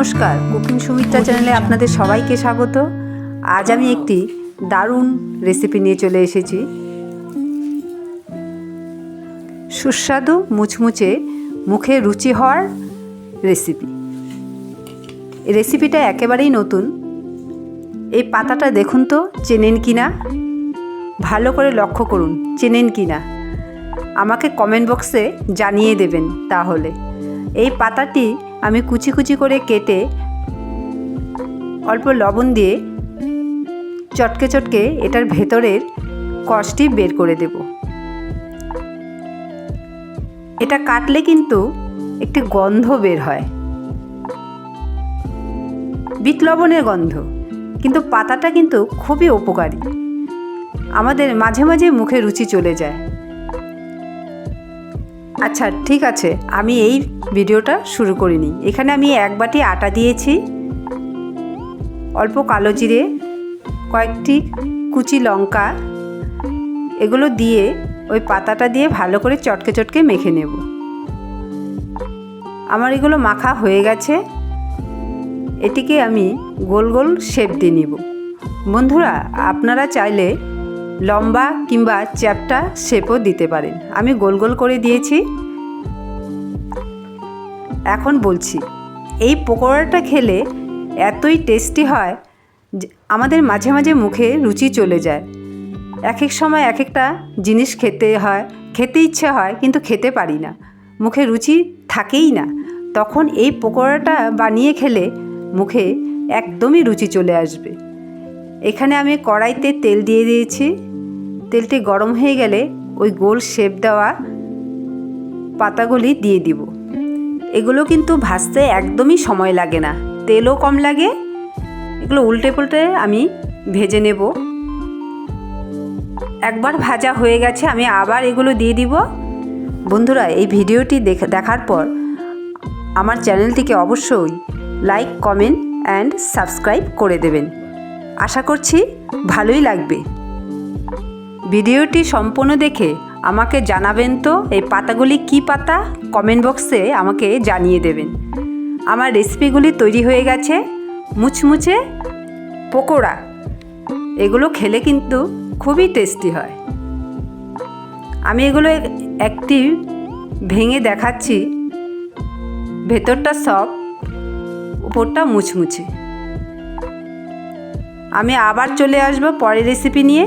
নমস্কার কুকিং সুমিত্রা চ্যানেলে আপনাদের সবাইকে স্বাগত। আজ আমি একটি দারুণ রেসিপি নিয়ে চলে এসেছি। সুস্বাদু মুচমুচে মুখে রুচি হওয়ার রেসিপি রেসিপিটা একেবারেই নতুন। এই পাতাটা দেখুন তো চেনেন কি না? ভালো করে লক্ষ্য করুন চেনেন কি না? আমাকে কমেন্ট বক্সে জানিয়ে দেবেন তাহলে। এই পাতাটি আমি কুচি কুচি করে কেটে অল্প লবণ দিয়ে চটকে চটকে এটার ভেতরের কষটি বের করে দেব। এটা কাটলে কিন্তু একটি গন্ধ বের হয়। বিট লবণের গন্ধ, কিন্তু পাতাটা কিন্তু খুবই উপকারী। আমাদের মাঝে মাঝে মুখে রুচি চলে যায়। আচ্ছা ঠিক আছে। আমি এই ভিডিওটা শুরু করিনি। এখানে আমি এক বাটি আটা দিয়েছি, অল্প কালো জিরে, কয়েকটি কুচি লঙ্কা। এগুলো দিয়ে ওই পাতাটা দিয়ে ভালো করে চটকে চটকে মেখে নেব। আমার এগুলো মাখা হয়ে গেছে। এটিকে আমি গোল গোল শেপ দিয়ে নিব। বন্ধুরা, আপনারা চাইলে লম্বা কিংবা চ্যাপটা শেপও দিতে পারেন। আমি গোল গোল করে দিয়েছি। এখন বলছি, এই পকোড়াটা খেলে এতই টেস্টি হয় আমাদের মাঝে মাঝে মুখে রুচি চলে যায়। এক এক সময় এক একটা জিনিস খেতে হয়, খেতে ইচ্ছে হয় কিন্তু খেতে পারি না। মুখে রুচি থাকেই না। তখন এই পকোড়াটা বানিয়ে খেলে মুখে একদমই রুচি চলে আসবে। এখানে আমি কড়াইতে তেল দিয়ে দিয়েছি। তেলটি গরম হয়ে গেলে ওই গোল শেপ দেওয়া পাতাগুলি দিয়ে দিব। এগুলো কিন্তু ভাজতে একদমই সময় লাগে না। তেলও কম লাগে। এগুলো উল্টে পুল্টে আমি ভেজে নেব। একবার ভাজা হয়ে গেছে, আমি আবার এগুলো দিয়ে দিব। বন্ধুরা, এই ভিডিওটি দেখার পর আমার চ্যানেলটিকে অবশ্যই লাইক, কমেন্ট, অ্যান্ড সাবস্ক্রাইব করে দেবেন। আশা করছি ভালোই লাগবে। ভিডিওটি সম্পূর্ণ দেখে আমাকে জানাবেন তো এই পাতাগুলি কি পাতা? কমেন্ট বক্সে আমাকে জানিয়ে দেবেন। আমার রেসিপিগুলি তৈরি হয়ে গেছে। মুচমুচে পকোড়া। এগুলো খেলে কিন্তু খুবই টেস্টি হয়। আমি এগুলো একটি ভেঙে দেখাচ্ছি। ভেতরটা সব, উপরটা মুচমুচে আমি আবার চলে আসব পরের রেসিপি নিয়ে।